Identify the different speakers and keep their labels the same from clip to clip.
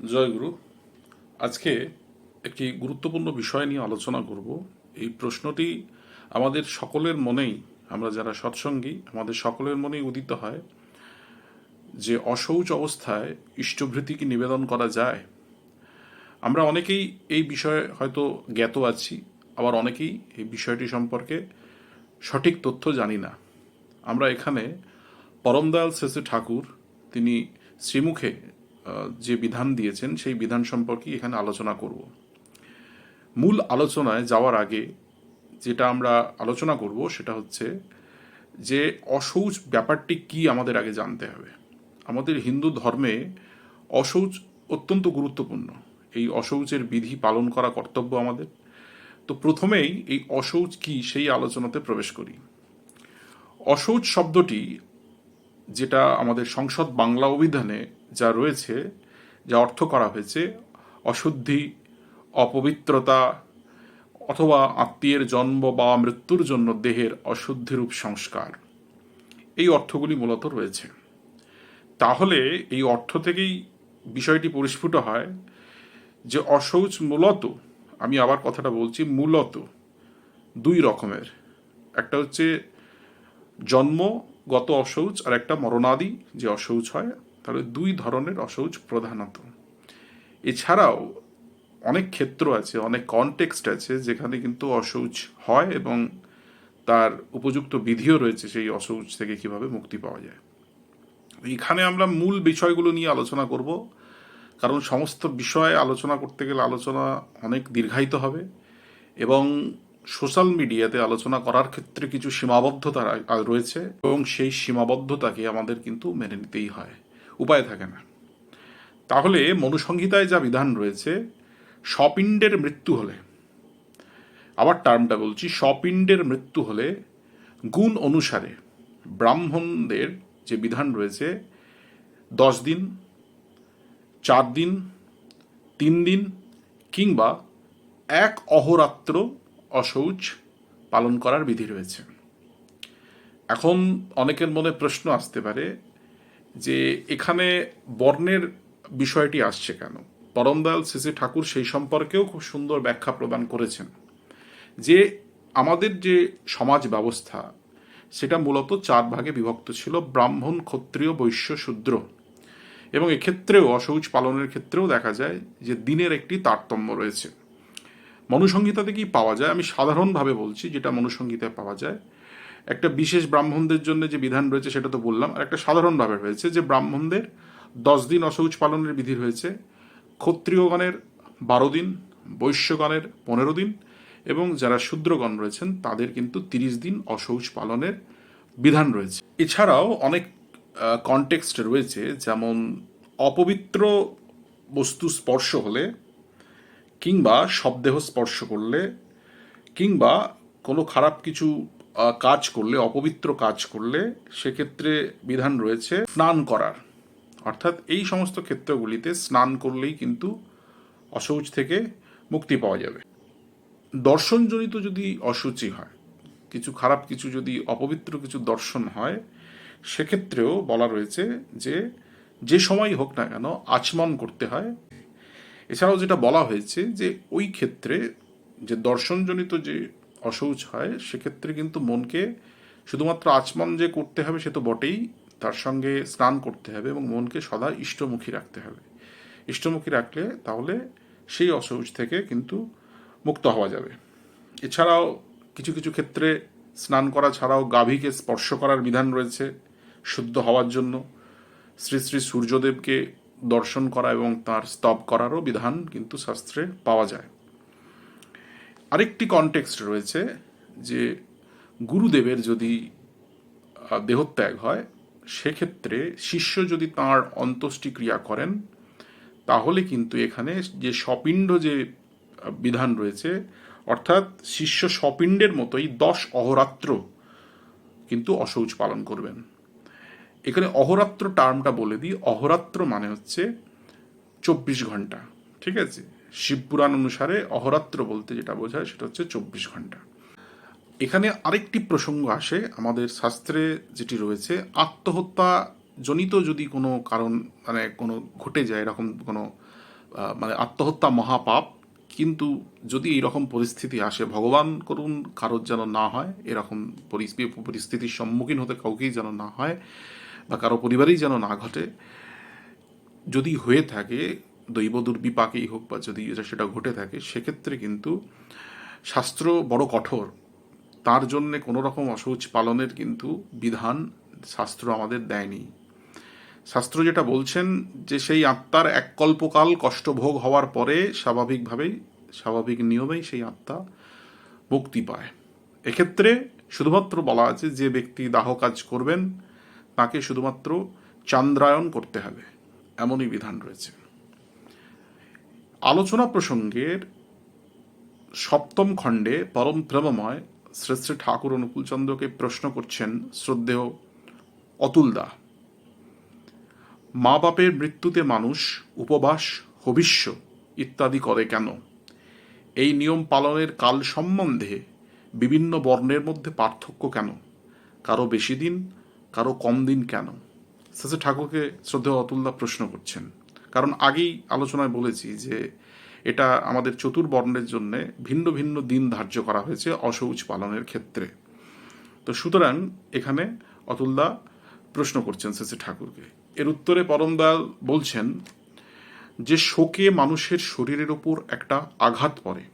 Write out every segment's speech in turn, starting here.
Speaker 1: জয়গুরু আজকে একটি গুরুত্বপূর্ণ বিষয় নিয়ে আলোচনা করব। এই প্রশ্নটি আমাদের সকলের মনেই, আমরা যারা সৎসঙ্গী, আমাদের সকলের মনেই উদিত হয় যে অশৌচ অবস্থায় ইষ্টভৃতি কি নিবেদন করা যায়। আমরা অনেকেই এই বিষয়ে হয়তো জ্ঞাত আছি, আবার অনেকেই এই বিষয়টি সম্পর্কে সঠিক তথ্য জানি না। আমরা এখানে পরমদয়াল শেষে ঠাকুর, তিনি শ্রীমুখে যে বিধান দিয়েছেন, সেই বিধান সম্পর্কে এখানে আলোচনা করব। মূল আলোচনায় যাওয়ার আগে যেটা আমরা আলোচনা করব, সেটা হচ্ছে যে অশৌচ ব্যাপারটি কি আমাদের আগে জানতে হবে। আমাদের হিন্দু ধর্মে অশৌচ অত্যন্ত গুরুত্বপূর্ণ। এই অশৌচের বিধি পালন করা কর্তব্য আমাদের। তো প্রথমেই এই অশৌচ কি, সেই আলোচনাতে প্রবেশ করি। অশৌচ শব্দটি যেটা আমাদের সংসদ বাংলা অভিধানে যা রয়েছে, যা অর্থ করা হয়েছে, অশুদ্ধি, অপবিত্রতা অথবা আত্মীয়ের জন্ম বা মৃত্যুর জন্য দেহের অশুদ্ধিরূপ সংস্কার। এই অর্থগুলি মূলত রয়েছে। তাহলে এই অর্থ থেকেই বিষয়টি পরিস্ফুট হয় যে অশৌচ মূলত, আমি আবার কথাটা বলছি, মূলত দুই রকমের। একটা হচ্ছে জন্মগত অশৌচ আর একটা মরণাদি যে অশৌচ হয়, তাহলে দুই ধরনের অশৌচ প্রধানত। এছাড়াও অনেক ক্ষেত্র আছে, অনেক কনটেক্সট আছে যেখানে কিন্তু অশৌচ হয় এবং তার উপযুক্ত বিধিও রয়েছে সেই অশৌচ থেকে কীভাবে মুক্তি পাওয়া যায়। এখানে আমরা মূল বিষয়গুলো নিয়ে আলোচনা করব। কারণ সমস্ত বিষয়ে আলোচনা করতে গেলে আলোচনা অনেক দীর্ঘায়িত হবে এবং সোশ্যাল মিডিয়াতে আলোচনা করার ক্ষেত্রে কিছু সীমাবদ্ধতা রয়েছে এবং সেই সীমাবদ্ধতাকে আমাদের কিন্তু মেনে নিতেই হয়। উপায় থাকে না। তাহলে মনুসংহিতায় যা বিধান রয়েছে, স্বপিণ্ডের মৃত্যু হলে, আবার টার্মটা বলছি, স্বপিণ্ডের মৃত্যু হলে গুণ অনুসারে ব্রাহ্মণদের যে বিধান রয়েছে, দশ দিন, চার দিন, তিন দিন কিংবা এক অহরাত্র অশৌচ পালন করার বিধি রয়েছে। এখন অনেকের মনে প্রশ্ন আসতে পারে যে এখানে বর্ণের বিষয়টি আসছে কেন? পরমদয়াল শ্রী ঠাকুর সেই সম্পর্কেও খুব সুন্দর ব্যাখ্যা প্রদান করেছেন যে আমাদের যে সমাজ ব্যবস্থা, সেটা মূলত চার ভাগে বিভক্ত ছিল, ব্রাহ্মণ, ক্ষত্রিয়, বৈশ্য, শূদ্র। এবং এক্ষেত্রেও অশৌচ পালনের ক্ষেত্রেও দেখা যায় যে দিনের একটি তারতম্য রয়েছে। মনুসংহিতাতে কি পাওয়া যায়? আমি সাধারণভাবে বলছি যেটা মনুসংহিতায় পাওয়া যায়। একটা বিশেষ ব্রাহ্মণদের জন্য যে বিধান রয়েছে সেটা তো বললাম, আর একটা সাধারণভাবে রয়েছে যে ব্রাহ্মণদের দশ দিন অশৌচ পালনের বিধি রয়েছে। ক্ষত্রিয়গণের বারো দিন, বৈশ্যগণের পনেরো দিন, এবং যারা শূদ্রগণ রয়েছেন তাদের কিন্তু তিরিশ দিন অশৌচ পালনের বিধান রয়েছে। এছাড়াও অনেক কনটেক্সট রয়েছে, যেমন অপবিত্র বস্তু স্পর্শ হলে কিংবা শবদেহ স্পর্শ করলে, কিংবা কোনো খারাপ কিছু কাজ করলে, অপবিত্র কাজ করলে, সেক্ষেত্রে বিধান রয়েছে স্নান করার। অর্থাৎ এই সমস্ত ক্ষেত্রগুলিতে স্নান করলেই কিন্তু অশৌচ থেকে মুক্তি পাওয়া যাবে। দর্শনজনিত যদি অসুচি হয়, কিছু খারাপ কিছু যদি অপবিত্র কিছু দর্শন হয়, সেক্ষেত্রেও বলা রয়েছে যে যে সময় হোক না কেন আচমন করতে হয় এছাড়াও যেটা বলা হয়েছে যে ওই ক্ষেত্রে যে দর্শনজনিত যে অশৌচ হয়, সেক্ষেত্রে কিন্তু মনকে শুধুমাত্র আচমন যে করতে হবে সে তো বটেই, তার সঙ্গে স্নান করতে হবে এবং মনকে সদা ইষ্টমুখী রাখতে হবে। ইষ্টমুখী রাখলে তাহলে সেই অশৌচ থেকে কিন্তু মুক্ত হওয়া যাবে। এছাড়াও কিছু কিছু ক্ষেত্রে স্নান করা ছাড়াও গাভীকে স্পর্শ করার বিধান রয়েছে শুদ্ধ হওয়ার জন্য। শ্রী শ্রী সূর্যদেবকে দর্শন করা এবং তার স্তব করারও বিধান কিন্তু শাস্ত্রে পাওয়া যায়। আরেকটি কনটেক্সট রয়েছে যে গুরুদেবের যদি দেহত্যাগ হয়, সেক্ষেত্রে শিষ্য যদি তাঁর অন্ত্যেষ্টি ক্রিয়া করেন, তাহলে কিন্তু এখানে যে স্বপিণ্ড যে বিধান রয়েছে, অর্থাৎ শিষ্য স্বপিণ্ডের মতোই দশ অহরাত্র কিন্তু অশৌচ পালন করবেন। এখানে অহরাত্র টার্মটা বলে দিই। অহরাত্র মানে হচ্ছে চব্বিশ ঘণ্টা, ঠিক আছে? শিবপুরাণ অনুসারে অহরাত্র বলতে যেটা বোঝায় সেটা হচ্ছে চব্বিশ ঘণ্টা। এখানে আরেকটি প্রসঙ্গ আসে, আমাদের শাস্ত্রে যেটি রয়েছে, আত্মহত্যা জনিত যদি কোনো কারণ মানে কোনো ঘটে যায়, এরকম কোনো মানে আত্মহত্যা মহাপাপ, কিন্তু যদি এইরকম পরিস্থিতি আসে, ভগবান করুন কারোর যেন না হয়, এরকম পরিস্থিতি পরিস্থিতির সম্মুখীন হতে কাউকেই যেন না হয় বা কারও পরিবারেই যেন না ঘটে, যদি হয়ে থাকে, দৈব দুর্বিপাকেই হোক বা যদি সেটা ঘটে থাকে, সেক্ষেত্রে কিন্তু শাস্ত্র বড় কঠোর। তার জন্যে কোনো রকম অসৌচ পালনের কিন্তু বিধান শাস্ত্র আমাদের দেয়নি। শাস্ত্র যেটা বলছেন যে সেই আত্মার এক কল্পকাল কষ্টভোগ হওয়ার পরে স্বাভাবিকভাবেই, স্বাভাবিক নিয়মেই সেই আত্মা মুক্তি পায়। এক্ষেত্রে শুধুমাত্র বলা আছে যে ব্যক্তি দাহ কাজ করবেন তাকে শুধুমাত্র চান্দ্রায়ন করতে হবে। এমনই বিধান রয়েছে। আলোচনা প্রসঙ্গের সপ্তম খণ্ডে পরম প্রেমময় শ্রী শ্রী ঠাকুর অনুকূলচন্দ্রকে প্রশ্ন করছেন শ্রদ্ধেয় অতুলদা মা বাপের মৃত্যুতে মানুষ উপবাস, হবিষ্য ইত্যাদি করে কেন? এই নিয়ম পালনের কাল সম্বন্ধে বিভিন্ন বর্ণের মধ্যে পার্থক্য কেন? কারও বেশি দিন কারও কম দিন কেন? শেষে ঠাকুরকে শ্রদ্ধেয় অতুলদা প্রশ্ন করছেন। কারণ আগেই আলোচনায় বলেছি যে এটা আমাদের চতুর্বর্ণের জন্য ভিন্ন ভিন্ন দিন ধার্য করা হয়েছে অশৌচ পালনের ক্ষেত্রে। তো সুতরাং এখানে অতুলদা প্রশ্ন করছেন শেষে ঠাকুরকে। এর উত্তরে পরমদয়াল বলছেন, যে শোকে মানুষের শরীরের ওপর একটা আঘাত পড়ে,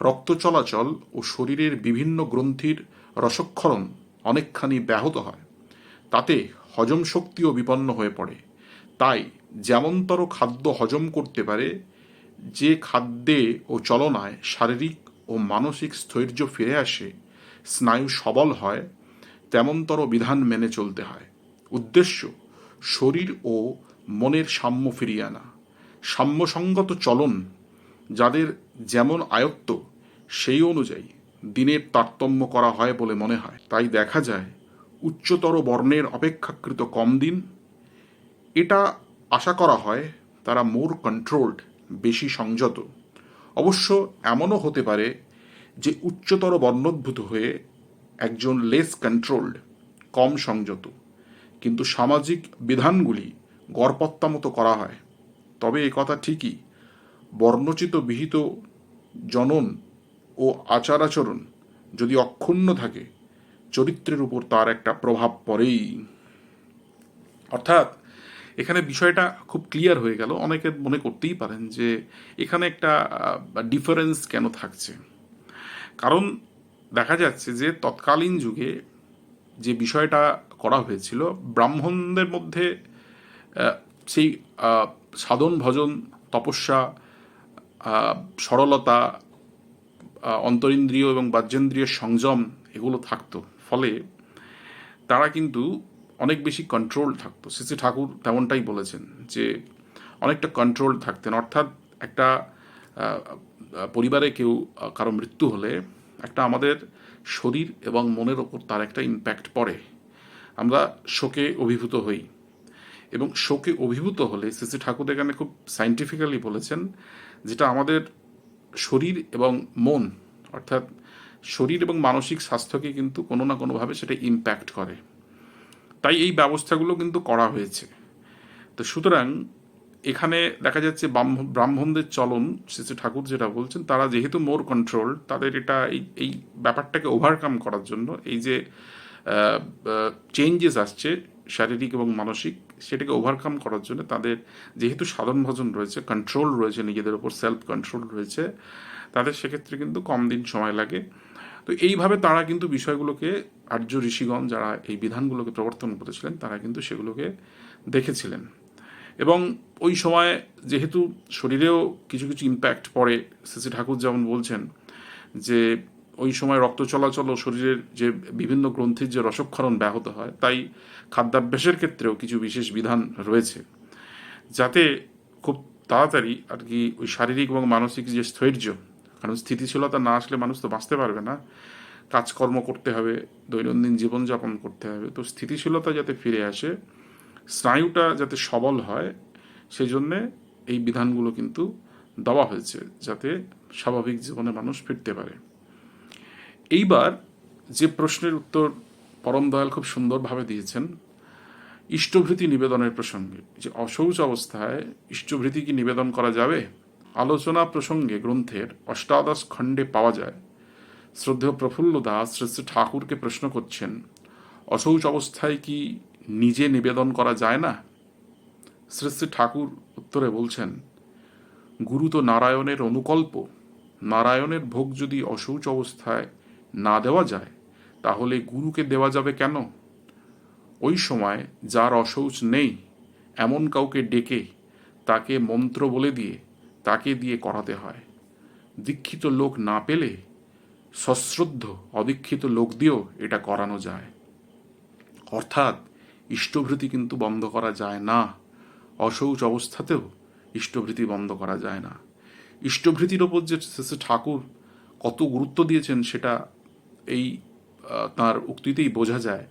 Speaker 1: রক্ত চলাচল ও শরীরের বিভিন্ন গ্রন্থির রসক্ষরণ অনেকখানি ব্যাহত হয়। তাতে হজম শক্তিও বিপন্ন হয়ে পড়ে। তাই যেমনতর খাদ্য হজম করতে পারে, যে খাদ্যে ও চলনায় শারীরিক ও মানসিক স্থৈর্য ফিরে আসে, স্নায়ু সবল হয়, তেমনতর বিধান মেনে চলতে হয়। উদ্দেশ্য, শরীর ও মনের সাম্য ফিরিয়ে আনা। সাম্যসঙ্গত চলন, যাদের যেমন আয়ত্ত, সেই অনুযায়ী দিনের তারতম্য করা হয় বলে মনে হয়। তাই দেখা যায় উচ্চতর বর্ণের অপেক্ষাকৃত কম দিন। এটা আশা করা হয় তারা মোর কন্ট্রোলড, বেশি সংযত। অবশ্য এমনও হতে পারে যে উচ্চতর বর্ণোদ্ভূত হয়ে একজন লেস কন্ট্রোলড কম সংযত। কিন্তু সামাজিক বিধানগুলি গড়পত্তা মতো করা হয়। তবে এ কথা ঠিকই, বর্ণচিত বিহিত জনন ও আচার আচরণ যদি অক্ষুণ্ণ থাকে চরিত্রের উপর তার একটা প্রভাব পড়েই। অর্থাৎ, এখানে বিষয়টা খুব ক্লিয়ার হয়ে গেল। অনেকে মনে করতেই পারেন যে, এখানে একটা ডিফারেন্স কেন থাকছে? কারণ দেখা যাচ্ছে যে, তৎকালীন যুগে যে বিষয়টা করা হয়েছিল, ব্রাহ্মণদের মধ্যে সেই সাধন, ভজন, তপস্যা সরলতা অন্তরিন্দ্রিয় এবং বাহ্যেন্দ্রিয় সংযম এগুলো থাকতো। ফলে তারা কিন্তু অনেক বেশি কন্ট্রোল থাকতো। শ্রী ঠাকুর তেমনটাই বলেছেন যে অনেকটা কন্ট্রোল থাকতেন। অর্থাৎ একটা পরিবারে কেউ কারও মৃত্যু হলে একটা আমাদের শরীর এবং মনের ওপর তার একটা ইম্প্যাক্ট পড়ে। আমরা শোকে অভিভূত হই এবং শোকে অভিভূত হলে শ্রী ঠাকুর এখানে খুব সাইন্টিফিক্যালি বলেছেন যেটা আমাদের শরীর এবং মন, অর্থাৎ শরীর এবং মানসিক স্বাস্থ্যকে কিন্তু কোনো না কোনোভাবে সেটা ইম্প্যাক্ট করে। তাই এই ব্যবস্থাগুলো কিন্তু করা হয়েছে। তো সুতরাং এখানে দেখা যাচ্ছে ব্রাহ্মণদের চলন, শ্রী ঠাকুর যেটা বলছেন, তারা যেহেতু মোর কন্ট্রোল তাদের এটা এই এই ব্যাপারটাকে ওভারকাম করার জন্য এই যে চেঞ্জেস আসছে শারীরিক এবং মানসিক, সেটাকে ওভারকাম করার জন্য তাদের যেহেতু সাধন ভজন রয়েছে কন্ট্রোল রয়েছে, নিজেদের ওপর সেলফ কন্ট্রোল রয়েছে, তাদের সেক্ষেত্রে কিন্তু কম দিন সময় লাগে। তো এইভাবে তারা কিন্তু বিষয়গুলোকে আর্য ঋষিগণ যারা এই বিধানগুলোকে প্রবর্তন করেছিলেন, তারা কিন্তু সেগুলোকে দেখেছিলেন। এবং ওই সময় যেহেতু শরীরেও কিছু কিছু ইম্প্যাক্ট পড়ে শ্রী ঠাকুর যেমন বলছেন যে ওই সময় রক্ত চলাচল ও শরীরের যে বিভিন্ন গ্রন্থির যে রসক্ষরণ ব্যাহত হয়, তাই খাদ্যাভ্যাসের ক্ষেত্রেও কিছু বিশেষ বিধান রয়েছে। যাতে খুব তাড়াতাড়ি আর কি ওই শারীরিক এবং মানসিক যে স্থৈর্য কারণ স্থিতিশীলতা না আসলে মানুষ তো বাঁচতে পারবে না। কাজকর্ম করতে হবে, দৈনন্দিন জীবনযাপন করতে হবে। তো স্থিতিশীলতা যাতে ফিরে আসে, স্নায়ুটা যাতে সবল হয় সেই জন্যে এই বিধানগুলো কিন্তু দেওয়া হয়েছে, যাতে স্বাভাবিক জীবনে মানুষ ফিরতে পারে। এইবার যে প্রশ্নের উত্তর পরম দয়াল খুব সুন্দরভাবে দিয়েছেন, ইষ্টভৃতি নিবেদনের প্রসঙ্গে, যে অশৌচ অবস্থায় ইষ্টভৃতি কি নিবেদন করা যাবে? আলোচনা প্রসঙ্গে গ্রন্থের অষ্টাদশ খণ্ডে পাওয়া যায়। শ্রদ্ধেয় প্রফুল্ল দাস শ্রী শ্রী ঠাকুরকে প্রশ্ন করছেন অশৌচ অবস্থায় কি নিজে নিবেদন করা যায় না? শ্রী ঠাকুর উত্তরে বলছেন, গুরু তো নারায়ণের অনুকল্প। নারায়ণের ভোগ যদি অশৌচ অবস্থায় না দেওয়া যায়, তাহলে গুরুকে দেওয়া যাবে কেন? ওই সময় যার অশৌচ নেই, এমন কাউকে ডেকে তাকে মন্ত্র বলে দিয়ে তাকে দিয়ে করাতে হয়। দীক্ষিত লোক না পেলে সশ্রদ্ধ, অদীক্ষিত লোক দিয়েও এটা করানো যায়। অর্থাৎ ইষ্টভৃতি কিন্তু বন্ধ করা যায় না। অশৌচ অবস্থাতেও ইষ্টভৃতি বন্ধ করা যায় না। ইষ্টভৃতির ওপর যে শ্রী ঠাকুর কত গুরুত্ব দিয়েছেন সেটা এই তার উক্তিতেই বোঝা যায়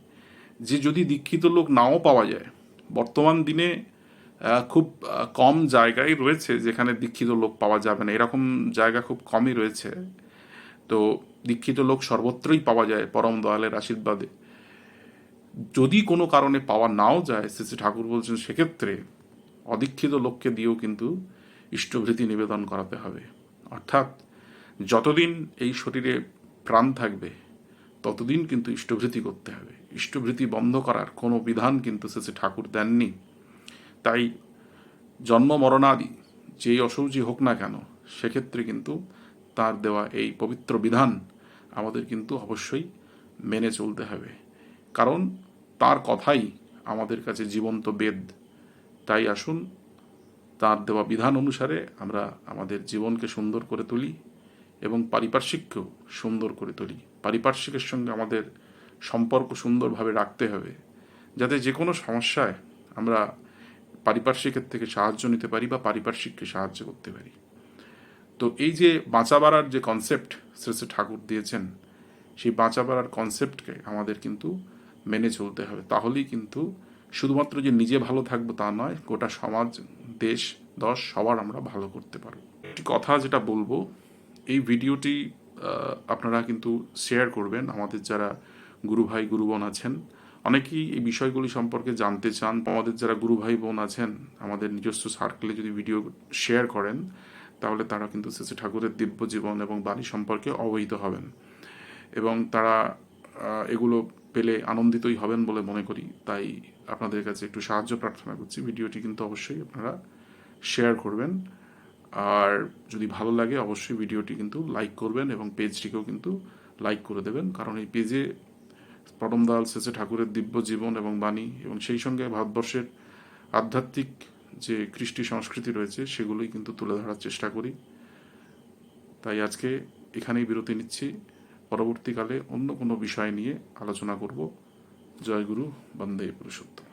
Speaker 1: যে যদি দীক্ষিত লোক নাও পাওয়া যায়, বর্তমান দিনে খুব কম জায়গায় রয়েছে যেখানে দীক্ষিত লোক পাওয়া যাবে না। এরকম জায়গা খুব কমই রয়েছে। তো দীক্ষিত লোক সর্বত্রই পাওয়া যায় পরম দয়ালের আশীর্বাদে। যদি কোনো কারণে পাওয়া নাও যায়, শ্রী ঠাকুর বলছেন, সেক্ষেত্রে অদীক্ষিত লোককে দিয়েও কিন্তু ইষ্টভৃতি নিবেদন করাতে হবে। অর্থাৎ যতদিন এই শরীরে প্রাণ থাকবে, ততদিন কিন্তু ইষ্টভৃতি করতে হবে। ইষ্টভৃতি বন্ধ করার কোনো বিধান কিন্তু শ্রী ঠাকুর দেননি। তাই জন্ম মরণাদি যেই অসৌচি হোক না কেন, সেক্ষেত্রে কিন্তু তার দেওয়া এই পবিত্র বিধান আমাদের কিন্তু অবশ্যই মেনে চলতে হবে। কারণ তার কথাই আমাদের কাছে জীবন্ত বেদ। তাই আসুন, তার দেওয়া বিধান অনুসারে আমরা আমাদের জীবনকে সুন্দর করে তুলি এবং পারিপার্শ্বিককেও সুন্দর করে তুলি। পারিপার্শ্বিকের সঙ্গে আমাদের সম্পর্ক সুন্দরভাবে রাখতে হবে। যাতে যে কোনো সমস্যায় আমরা পারিপার্শ্বিকের থেকে সাহায্য নিতে পারি বা পারিপার্শ্বিককে সাহায্য করতে পারি। তো এই যে বাঁচা বাড়ার যে কনসেপ্ট শ্রী শ্রী ঠাকুর দিয়েছেন, সেই বাঁচা বাড়ার কনসেপ্টকে আমাদের কিন্তু মেনে চলতে হবে। তাহলেই কিন্তু শুধুমাত্র যে নিজে ভালো থাকব তা নয়, গোটা সমাজ, দেশ, দশ, সবার আমরা ভালো করতে পারব। একটি কথা যেটা বলব, এই ভিডিওটি আপনারা কিন্তু শেয়ার করবেন। আমাদের যারা গুরু ভাই গুরু বোন আছেন অনেকেই এই বিষয়গুলি সম্পর্কে জানতে চান। আমাদের যারা গুরু ভাই বোন আছেন, আমাদের নিজস্ব সার্কেলে যদি ভিডিও শেয়ার করেন, তাহলে তারা কিন্তু শ্রী ঠাকুরের দিব্য জীবন এবং বাণী সম্পর্কে অবহিত হবেন। এবং তারা এগুলো পেলে আনন্দিতই হবেন বলে মনে করি। তাই আপনাদের কাছে একটু সাহায্য প্রার্থনা করছি। ভিডিওটি কিন্তু অবশ্যই আপনারা শেয়ার করবেন। আর যদি ভালো লাগে, অবশ্যই ভিডিওটি কিন্তু লাইক করবেন এবং পেজটিকেও কিন্তু লাইক করে দেবেন। কারণ এই পেজে পরমদাল শেষে ঠাকুরের দিব্য জীবন এবং বাণী এবং সেই সঙ্গে ভারতবর্ষের আধ্যাত্মিক যে কৃষ্টি সংস্কৃতি রয়েছে, সেগুলোই কিন্তু তুলে ধরার চেষ্টা করি। তাই আজকে এখানেই বিরতি নিচ্ছি। পরবর্তীকালে অন্য কোনো বিষয় নিয়ে আলোচনা করব। জয়গুরু বন্দে পুরুষোত্তম।